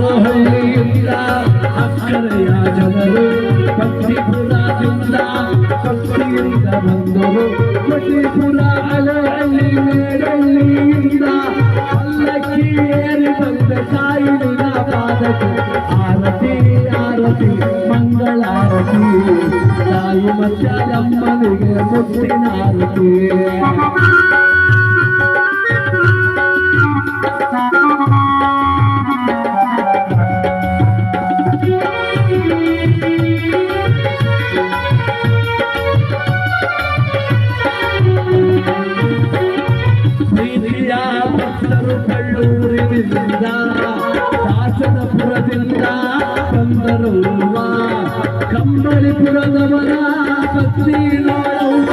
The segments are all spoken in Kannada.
ಹಳ್ಳಿಯಿಂದ ಅಕ್ಷರೆಯ ಜನರು ಪಟ್ಟಿಪುರದಿಂದ ಪಟ್ಟಿಯಿಂದ ಬಂದರು. ಪಟ್ಟಿಪುರ ಅಲೆಹಳ್ಳಿ ಮೇಡಳ್ಳಿಯಿಂದ ಪಲ್ಲಕ್ಕಿ ಏರಿ ಬಂದ ಸಾಯಿನ ಪಾದಕ್ಕೆ ಆರತಿ ಆರತಿ, ಮಂಗಳಾರತಿ. ತಾಯಿ ಮತ್ಯಾಲಮ್ಮನಿಗೆ ಮುತ್ತಿನ ಆರತಿ. ಕಳ್ಳೂರಿನಿಂದ ದಾಸನಪುರದಿಂದ ಬಂದರು ಕಂಬಳಿಪುರದವರ ಭಕ್ತಿ ನೋಡುವ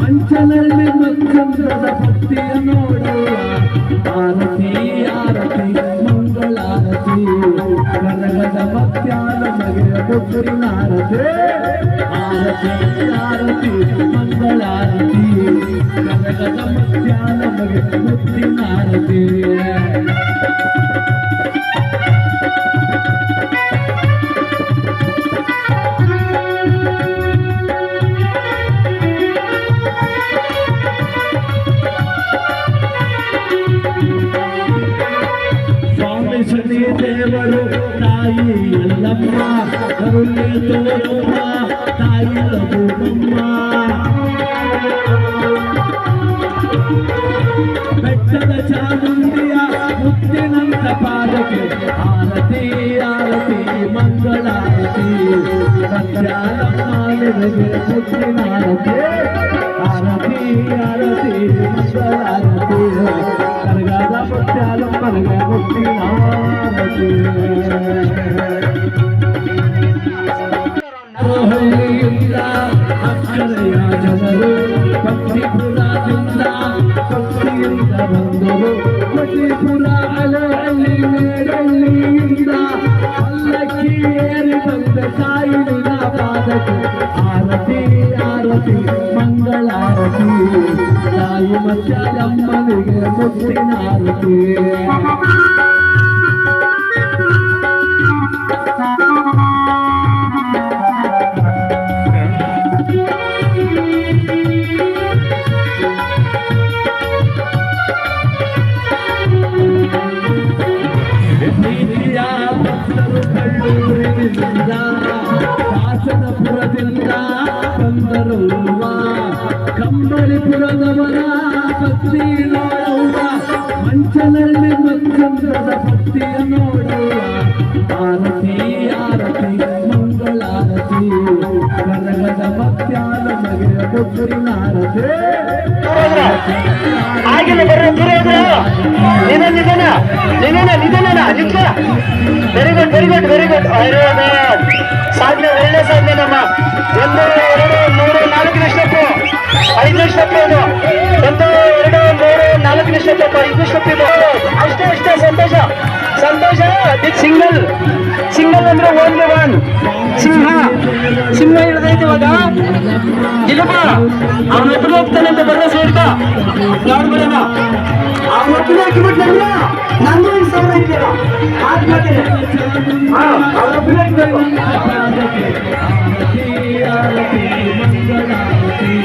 ಮಂಚನಲ್ಲಿ ಮಂಚಂದ್ರದ ಭಕ್ತಿಯ ನೋಡುವ ಆರತಿ ಆರತಿ, ಮಂಗಳಾರತಿ. ಕನಗದ ಮಧ್ಯಾಹ್ನ ನಮಗೆ ಮುತ್ತಿನಾರತಿ ಆರತಿ ಆರತಿ ಮಂಗಳಾರತಿ ಕನಗದ ಮಧ್ಯಾಹ್ನ ನಮಗೆ ಮಧ್ಯಾಹ್ನಮ್ಮ ನಿನಗೆ ಮುತ್ತಿನಾರತಿ ಆರತಿ ಆರತಿ ಮಂಗಳಾರತಿ ಕರಗಾದ ಮುತ್ಯಾಲಮ್ಮನಿಗೆ ಮುತ್ತಿನಾರತಿ ಹಳ್ಳಿಯಿಂದ ಅಕ್ಷರೆಯ ಜನರು ಪಟ್ಟಿಪುರದಿಂದ ಪಟ್ಟಿಯಿಂದ ಬಂದರು ಪಟ್ಟಿಪುರ ಅಲೆಹಳ್ಳಿ ಮೇಡಳ್ಳಿಯಿಂದ ಪಲ್ಲಕ್ಕಿ ಏರಿ ಬಂದ ಸಾಯಿನ ಪಾದಕ್ಕೆ ಆರತಿ ಆರತಿ ಮಂಗಳಾರತಿ ತಾಯಿ ಮತ್ಯಾಲಮ್ಮನಿಗೆ ಮುತ್ತಿನ ಆರತಿ ಪ್ರೀತಿಯ ಭಕ್ತರು ಕಳ್ಳೂರಿನಿಂದ ದಾಸನಪುರದಿಂದ ಬಂದರು ಕಂಬಳಿಪುರದವರ ಭಕ್ತಿ ನೋಡುವ ಮಂಚನಲ್ಲಿ ಮಂಚಂದ್ರದ ಭಕ್ತಿಯ ನೋಡುವ. ಆರತಿ ಆರತಿ ಮಂಗಳಾರತಿ ಕರಗದ ಮಧ್ಯಾಹ್ನ ನಮಗೆ ಮುತ್ತಿನಾರತಿ ಆಗಿಲ್ಲ ಬರ್ರಿ ದೂರ ನಿಧನ ನಿಧಾನ ನಿಧಾನ ನಿಧಾನ ನಿಧಾನ very good very good very good ಐದನೇ ಅಷ್ಟೇ ಅಷ್ಟೇ, ಸಂತೋಷ. ಸಂತೋಷ ಸಿಂಗಲ್. ಸಿಂಗಲ್ ಅಂದ್ರೆ ಓನ್ಲಿ ಒನ್ ಸಿಂಹ ಸಿಂಹ ಇಳಿದೈತಿ ಇವಾಗ. ಇಲ್ಲಪ್ಪ ಅವನ ಹತ್ರ ಹೋಗ್ತಾನೆ ಅಂತ ಭರವಸೆ ಇಡ್ಕ ಬರೋಣ ಅವನ ಹತ್ರ ಹಾಕಿಬಿಟ್ಟು ನನ್ನ ನಂದು ಒಂದು ಸಾವಿರ ಐತಿಲ್ಲ ಆತ್ಮಹತ್ಯೆ ಹಾ ಹತ್ರ ಹಾಕ್ಬೇಕು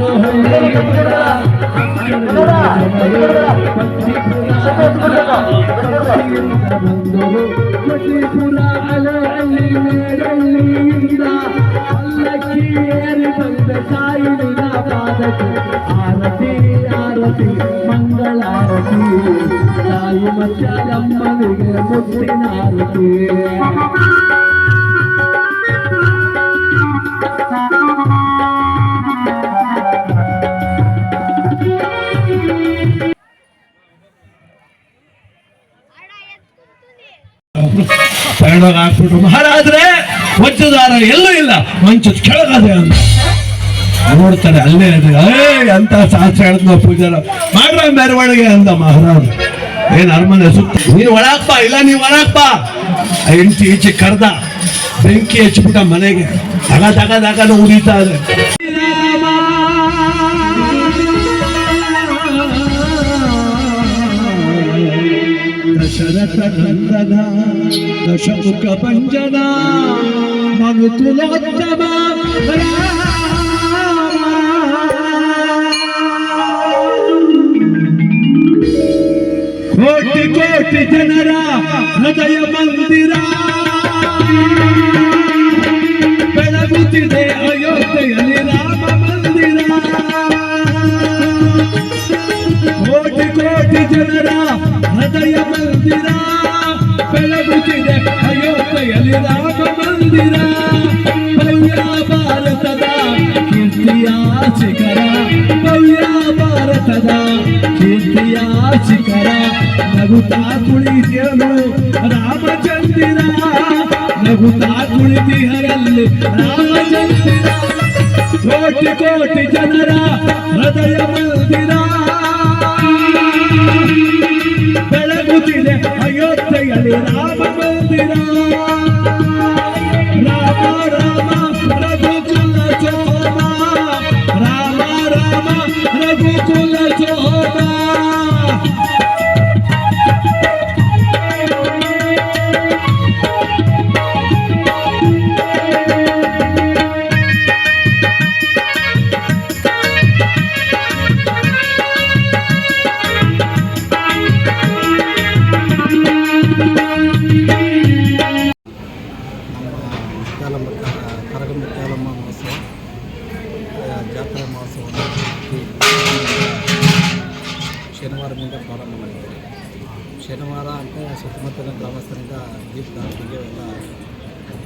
ಒನ್ ಸಿಂಹದ ಮೇಲೆ ಹಾ ಹದಿನೈದು ಸಾವಿರ ಪಟ್ಟಿಪುರ ಅಲೆಹಳ್ಳಿ ಮೇಡಳ್ಳಿಯಿಂದ ಪಲ್ಲಕ್ಕಿ ಏರಿ ಬಂದ ಸಾಯಿನ ಪಾದಕ್ಕೆ ಆರತಿ ಆರತಿ ಮಂಗಳಾರತಿ ತಾಯಿ ಮತ್ಯಾಲಮ್ಮನಿಗೆ ಮುತ್ತಿನ ಆರತಿ ತಗೊಂಡೋಗಿ ಹಾಕ್ಬಿಟ್ರು ಮಹಾರಾಜ್ರೆ ವಜ್ರದಾರ ಎಲ್ಲೂ ಇಲ್ಲ. ಮಂಚದ ಕೆಳಗದೆ ಅಂತ. ನೋಡ್ತಾರೆ, ಅಲ್ಲೇ ಏಯ್, ಅಂತ ಶಾಸ್ತ್ರ ಹೇಳಿದ್ನ ಪೂಜಾರ. ಮಾಡ್ರ ಮೆರವಣಿಗೆ ಅಂದ ಮಹಾರಾಜ್. ಏನ್ ಅರಮನೆ ಸುತ್ತ. ನೀನ್ ಒಳಾಕ್ಪ ಇಲ್ಲ ನೀವ್ ಒಳಾಕ್ಪ ಹೆಂಡತಿ ಈಚೆ ಕರ್ದ. ಬೆಂಕಿ ಹಚ್ಬಿಟ್ಟ ಮನೆಗೆ. ದಗ ದಗ ದಗನ ಉರಿತಾ ಇದೆ. ದಶರಥ ದಶಮುಖ ಭಂಜನ ಮನುಕುಲೋತ್ತಮ ಕೋಟಿ ಕೋಟಿ ಜನರ ಹೃದಯ ಮಂದಿರ. ಬೆಳಗುತ್ತಿದೆ ಅಯೋಧ್ಯೆಯಲ್ಲಿ ರಾಮ ಮಂದಿರ. ಕೋಟಿ ಕೋಟಿ ಜನರ ಹೃದಯ ಮಂದಿರ. ರಾಮ ಮಂದಿರ ಭವ್ಯ ಭಾರತದ ಕೀರ್ತಿಯ ಶಿಖರ ಭವ್ಯ ಭಾರತದ ಕೀರ್ತಿಯ ಶಿಖರ ನಗುತ್ತಾ ಕುಳಿತಿಯನು ರಾಮಚಂದಿರ ನಗುತ್ತಾ ಕುಳಿತಿಹರಲ್ಲಿ ರಾಮಚಂದಿರ ಕೋಟಿ ಕೋಟಿ ಜನರ ಹೃದಯ ಮಂದಿರ ಶನಿವಾರದಿಂದ ಪ್ರಾರಂಭ ಮಾಡಿದ್ದಾರೆ. ಶನಿವಾರ ಅಂತ ಸುತ್ತಮುತ್ತಲಿನ ಗ್ರಾಮಸ್ಥರಿಂದ ದೀಪದಾರ್ತಿಗೆ ಎಲ್ಲ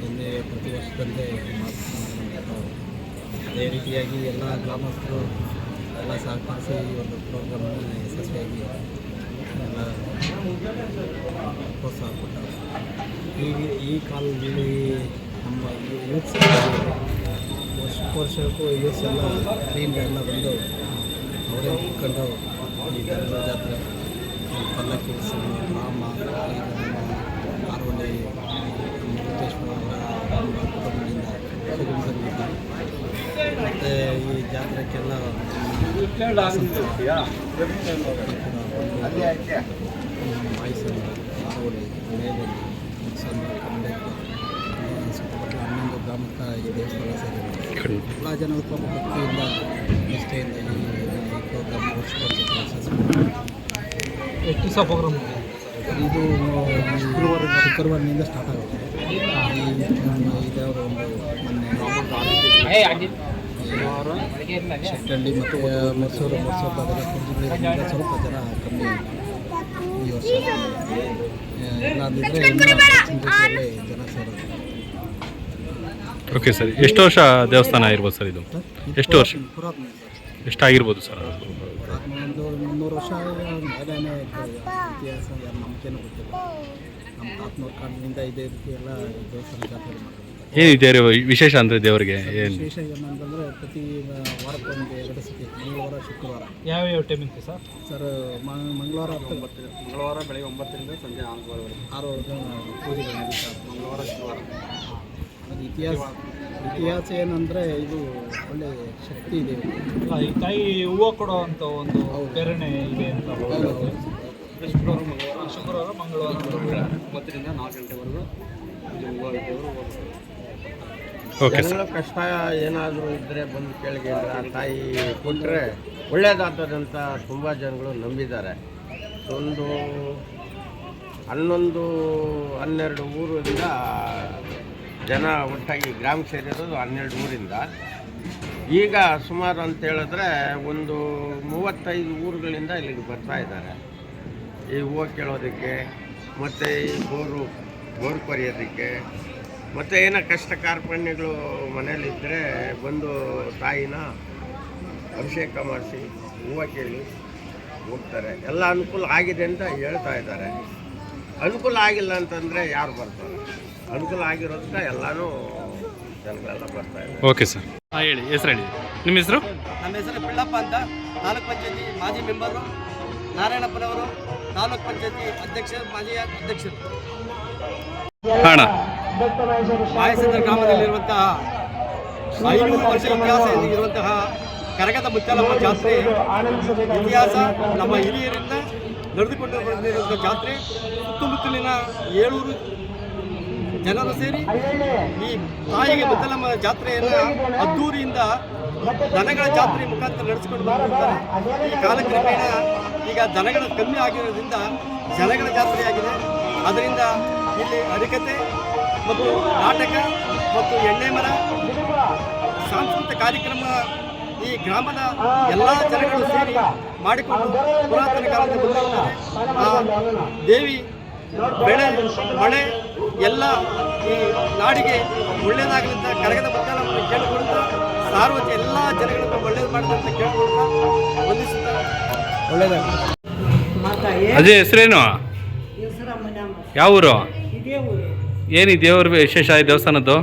ನಿನ್ನೆ ಪ್ರತಿ ವರ್ಷದಂತೆ ಅದೇ ರೀತಿಯಾಗಿ ಎಲ್ಲ ಗ್ರಾಮಸ್ಥರು ಎಲ್ಲ ಸಹಕರಿಸಿ ಈ ಒಂದು ಪ್ರೋಗ್ರಾಮನ್ನು ಯಶಸ್ವಿಯಾಗಿ ಎಲ್ಲ ಪ್ರೋತ್ಸಾಹ ಕೊಟ್ಟರು. ಈ ಈ ಕಾಲದಲ್ಲಿ ನಮ್ಮ ಯೂತ್ಸ್ ವರ್ಷ ವರ್ಷಕ್ಕೂ ಯೂತ್ಸ್ ಎಲ್ಲ ಟೀಮ್ ಎಲ್ಲ ಬಂದು ಅವರೇ ಇಟ್ಕೊಂಡು ಈ ದನಗಳ ಜಾತ್ರೆ ಪಲ್ಲಕ್ಕಿ ಉತ್ಸವ ರಾಮ ಮುರುಡೇಶ್ವರ ಅವರ ಕುಟುಂಬದಿಂದ ಮತ್ತು ಈ ಜಾತ್ರೆಗೆಲ್ಲ ಮೈಸೂರು ಆರೋಲಿ ಮೇಲಲ್ಲಿ ಸುತ್ತಮುತ್ತ ಹನ್ನೊಂದು ಗ್ರಾಮಕ್ಕೆ ಈ ದೇವಸ್ಥಾನ ಸೇರಿದೆ. ಎಲ್ಲ ಜನರು ಪಾಪ ಭಕ್ತಿಯಿಂದ ನಿಷ್ಠೆಯಿಂದ ಪ್ರೋಗ್ರಾಮ್ ವರ್ಷ ವರ್ಷಕ್ಕೆ ದಿವಸ ಪ್ರೋಗ್ರಾಮ್ ಇದು ಶುಕ್ರವಾರ ಶುಕ್ರವಾರದಿಂದ ಸ್ಟಾರ್ಟ್ ಆಗುತ್ತೆ. ಈ ನಮ್ಮ ಇದಾವರು ಒಂದು ಮೊನ್ನೆ ಶೆಟ್ಟಳ್ಳಿ ಮತ್ತು ಮೈಸೂರು ಮೈಸೂರು ಭಾಗದ ಕುಂಜಿಗಳಿಂದ ಸ್ವಲ್ಪ ಜನ ಕಮ್ಮಿ ಈ ವರ್ಷ. ಇಲ್ಲಾಂದಿದ್ರೆ ಇನ್ನೂ ಹೆಚ್ಚಿನ ಜನ ಸೇರೋದು. Okay sir. ಎಷ್ಟು ವರ್ಷ ದೇವಸ್ಥಾನ ಇರ್ಬೋದು ಸರ್ ಇದು? ಎಷ್ಟು ವರ್ಷ? ಪುರಾತನ ಸರ್ ಎಷ್ಟಾಗಿರ್ಬೋದು ಸರ್? ಒಂದು ಮುನ್ನೂರು ವರ್ಷ ಇತಿಹಾಸ ಯಾರು ಗೊತ್ತಿಲ್ಲ. ನಮ್ಮ ಕಾಲದಿಂದ ಇದೇ ರೀತಿ ಎಲ್ಲ ದೇವಸ್ಥಾನ ಜಾತ್ರೆ ಮಾಡ್ತಾರೆ. ಏನಿದೆ ರೀ ವಿಶೇಷ ಅಂದರೆ ದೇವರಿಗೆ? ಏನು? ವಿಶೇಷ ಏನಂತಂದರೆ ಪ್ರತಿ ವಾರಕ್ಕೊಂದು ಎರಡು ಸತಿ ಮಂಗಳವಾರ ಶುಕ್ರವಾರ. ಯಾವ ಯಾವ ಟೈಮಿಂಗ್ ಸರ್? ಸರ್ ಮಂಗಳವಾರ ಹತ್ತು. ಮಂಗಳವಾರ ಬೆಳಗ್ಗೆ ಒಂಬತ್ತರಿಂದ ಸಂಜೆ ಆರು ಪೂಜೆಗಳು ನಡೀತಾರೆ ಮಂಗಳವಾರ ಶುಕ್ರವಾರ. ಇತಿಹಾಸ ಇತಿಹಾಸ ಏನಂದರೆ ಇದು ಒಳ್ಳೆ ಶಕ್ತಿ ಇದೆ. ಅಲ್ಲ ಈ ತಾಯಿ ಹೂವು ಕೊಡೋ ಅಂತ ಒಂದು ಪ್ರೇರಣೆ ಇದೆ ಅಂತ. ಶುಕ್ರವಾರ ಮಂಗಳವಾರ ಶುಕ್ರವಾರ ಮಂಗಳವಾರ ಒಂಬತ್ತರಿಂದ ನಾಲ್ಕು ಗಂಟೆವರೆಗೂ ಇದು ಹೂವು ಸರ್ ಕಷ್ಟ ಏನಾದರೂ ಇದ್ದರೆ ಬಂದು ಕೇಳಿಗೆ ಆ ತಾಯಿ ಕೊಟ್ಟರೆ ಒಳ್ಳೆಯದಾಗ್ತದಂತ ತುಂಬ ಜನಗಳು ನಂಬಿದ್ದಾರೆ. ಒಂದು ಹನ್ನೊಂದು ಹನ್ನೆರಡು ಊರಿಂದ ಜನ ಒಟ್ಟಾಗಿ ಗ್ರಾಮ ಸೇರಿರೋದು ಹನ್ನೆರಡು ಊರಿಂದ. ಈಗ ಸುಮಾರು ಅಂತ ಹೇಳಿದ್ರೆ ಒಂದು ಮೂವತ್ತೈದು ಊರುಗಳಿಂದ ಇಲ್ಲಿಗೆ ಬರ್ತಾ ಇದ್ದಾರೆ. ಈ ಹೂವು ಕೇಳೋದಕ್ಕೆ, ಮತ್ತು ಈ ಬೋರು, ಬೋರ್ ಕೊರೆಯೋದಕ್ಕೆ, ಮತ್ತು ಏನೋ ಕಷ್ಟ ಕಾರ್ಪಣ್ಯಗಳು ಮನೇಲಿದ್ದರೆ ಬಂದು ತಾಯಿನ ಅಭಿಷೇಕ ಮಾಡಿಸಿ ಹೂವು ಕೇಳಿ ಹೋಗ್ತಾರೆ. ಎಲ್ಲ ಅನುಕೂಲ ಆಗಿದೆ ಅಂತ ಹೇಳ್ತಾ ಇದ್ದಾರೆ. ಅನುಕೂಲ ಆಗಿಲ್ಲ ಅಂತಂದರೆ ಯಾರು ಬರ್ತಾರೆ? ಅನುಕೂಲ ಆಗಿರೋದಕ್ಕೆ ಎಲ್ಲಾನು ಜನಗಳೆಲ್ಲ ಬರ್ತಾ ಇದ್ದಾರೆ ಓಕೆ ಸರ್. ಹಾಂ ಹೇಳಿ ಹೆಸರು ಹೇಳಿ. ನಿಮ್ಮ ಹೆಸರು? ನಮ್ಮ ಹೆಸರು ಪಿಳ್ಳಪ್ಪ ಅಂತ. ತಾಲೂಕ್ ಪಂಚಾಯತಿ ಮಾಜಿ ಮೆಂಬರು ನಾರಾಯಣಪ್ಪನವರು ತಾಲೂಕ್ ಪಂಚಾಯತಿ ಅಧ್ಯಕ್ಷ ಮಾಜಿ ಅಧ್ಯಕ್ಷರು. ಅಣ್ಣ. ಮಾಯಸಂದ್ರ ಗ್ರಾಮದಲ್ಲಿರುವಂತಹ ಐನೂರು ವರ್ಷ ಇತಿಹಾಸ ಇರುವಂತಹ ಕರಗದ ಮುತ್ತಾಲಮ್ಮ ಜಾತ್ರೆ. ಇತಿಹಾಸ ನಮ್ಮ ಹಿರಿಯರಿಂದ ನಡೆದುಕೊಂಡು ಬಂದಿರುವಂಥ ಜಾತ್ರೆ. ಸುತ್ತಮುತ್ತಲಿನ ಏಳೂರು ಜನರು ಸೇರಿ ಈ ತಾಯಿಗೆ ಮುತ್ತಲಮ್ಮ ಜಾತ್ರೆಯನ್ನು ಅದ್ದೂರಿಯಿಂದ ದನಗಳ ಜಾತ್ರೆ ಮುಖಾಂತರ ನಡೆಸಿಕೊಂಡು ಬಂದಿರ್ತಾರೆ. ಈ ಕಾಲಕ್ರಮೇಣ ಈಗ ದನಗಳ ಕಮ್ಮಿ ಆಗಿರೋದ್ರಿಂದ ಜನಗಳ ಜಾತ್ರೆಯಾಗಿದೆ ಅದರಿಂದ ಇಲ್ಲಿ ಅರಿಕತೆ ಮತ್ತು ನಾಟಕ ಮತ್ತು ಎಣ್ಣೆ ಮರ ಸಾಂಸ್ಕೃತಿಕ ಕಾರ್ಯಕ್ರಮ ಈ ಗ್ರಾಮದ ಎಲ್ಲ ಜನಗಳು ಸೇರಿ ಮಾಡಿಕೊಂಡು ಪುರಾತನ ಕಾಲದಿಂದ ಬಂದಿರ್ತಾರೆ. ಆ ದೇವಿ ಬೆಳೆ ಮಳೆ ಎಲ್ಲ ಈ ನಾಡಿಗೆ ಒಳ್ಳೆಯದಾಗಲಿ ಅಂತ ಕರಗದ ಮುತ್ತಾಲವನ್ನು ಕೇಳಿಕೊಳ್ತಾ ಸಾರ್ವಜನಿಕ ಎಲ್ಲ ಜನಗಳನ್ನು ಒಳ್ಳೇದು ಮಾಡಿದಂತ ಅಂತ ಕೇಳಿಕೊಳ್ತಾ ವಂದಿಸುತ್ತಾರೆ ಒಳ್ಳೆಯದಾಗಲಿ ಅದೇ ಹೆಸರೇನು? ಯಾವ ಊರು? ಏನು ಈ ದೇವ್ರ ವಿಶೇಷ ಈ ದೇವಸ್ಥಾನದ್ದು?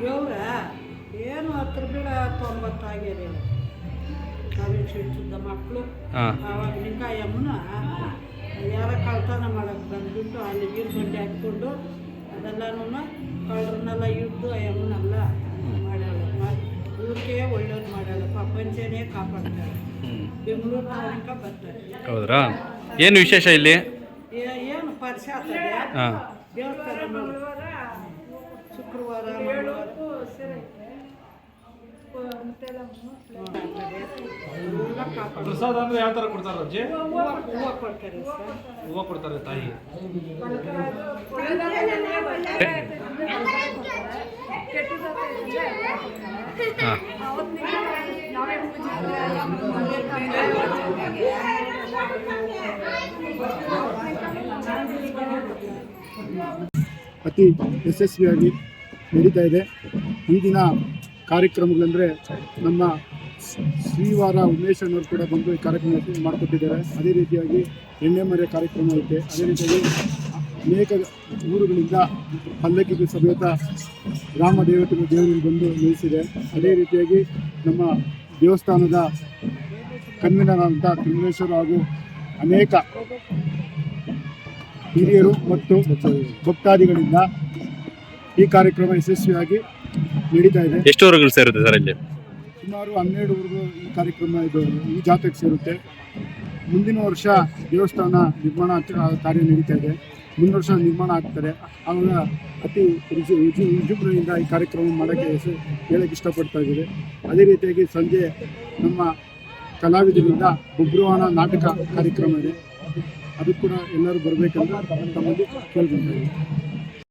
ಹಾಂ ಏನು ಹತ್ರ ಮಕ್ಕಳು ಬೆಂಗಳೂರು ಬರ್ತಾರೆ ಹೌದ್ರಾ? ಏನು ವಿಶೇಷ ಇಲ್ಲಿ? ಏ- ಏನು ಪರಿಚಯ ಆಗ್ತದೆ ಹಾಂ. ದೇವಸ್ಥಾನ ನೋಡಿ. ಶುಕ್ರವಾರ ಮಂಗಳವಾರ. ಎಲ್ಲ ಕಾಪಾಡ್ತಾರೆ. ಪ್ರಸಾದ ಅಂದ್ರೆ ಯಾವ ತರ ಕೊಡ್ತಾರ ಅಜ್ಜಿ? ಹೂವ ಹೂವ ಕೊಡ್ತಾರೆ ಸರ್. ಹೂವು ಕೊಡ್ತಾರೆ ತಾಯಿ. ಹಾಂ. ಅತಿ ಯಶಸ್ವಿಯಾಗಿ ನಡೀತಾ ಇದೆ. ಈ ದಿನ ಕಾರ್ಯಕ್ರಮಗಳಂದರೆ ನಮ್ಮ ಶ್ರೀವಾರ ಉಮೇಶ್ ಅನ್ನೋರು ಕೂಡ ಬಂದು ಈ ಕಾರ್ಯಕ್ರಮ ಮಾಡಿಕೊಟ್ಟಿದ್ದಾರೆ. ಅದೇ ರೀತಿಯಾಗಿ ಎಣ್ಣೆ ಮರೆ ಕಾರ್ಯಕ್ರಮ ಐತೆ. ಅದೇ ರೀತಿಯಾಗಿ ಅನೇಕ ಊರುಗಳಿಂದ ಪಲ್ಲಕ್ಕಿ ಸಮೇತ ಗ್ರಾಮ ದೇವತೆ ದೇವರಿಗೆ ಬಂದು ನಿಲ್ಲಿಸಿದೆ. ಅದೇ ರೀತಿಯಾಗಿ ನಮ್ಮ ದೇವಸ್ಥಾನದ ಕನ್ವೀನರ್ ತಿಮ್ಮೇಶ್ವರ ಹಾಗೂ ಅನೇಕ ಹಿರಿಯರು ಮತ್ತು ಭಕ್ತಾದಿಗಳಿಂದ ಈ ಕಾರ್ಯಕ್ರಮ ಯಶಸ್ವಿಯಾಗಿ ನಡೀತಾ ಇದೆ. ಎಷ್ಟು ಊರುಗಳು ಸೇರುತ್ತೆ ಸರ್ ಇಲ್ಲಿ? ಸುಮಾರು ಹನ್ನೆರಡುವರೆಗೂ ಈ ಕಾರ್ಯಕ್ರಮ ಇದು ಈ ಜಾತ್ರೆಗೆ ಸೇರುತ್ತೆ. ಮುಂದಿನ ವರ್ಷ ದೇವಸ್ಥಾನ ನಿರ್ಮಾಣ ಕಾರ್ಯ ನಡೀತಾ ಇದೆ. ಮುಂದಿನ ವರ್ಷ ನಿರ್ಮಾಣ ಆಗ್ತಾರೆ ಆವಾಗ ಅತಿ ರುಚಿ ರುಚಿ ಈ ಕಾರ್ಯಕ್ರಮ ಮಾಡೋಕ್ಕೆ ಹೆಸರು ಹೇಳೋಕ್ಕೆ ಇಷ್ಟಪಡ್ತಾ ಇದ್ದೀವಿ ಅದೇ ರೀತಿಯಾಗಿ ಸಂಜೆ ನಮ್ಮ ಕಲಾವಿದರಿಂದ ಬುಬ್ರುವಾಣ ನಾಟಕ ಕಾರ್ಯಕ್ರಮ ಇದೆ. ಅದು ಕೂಡ ಎಲ್ಲರೂ ಬರಬೇಕಂತ ತಮ್ಮಲ್ಲಿ ಇದ್ದೀವಿ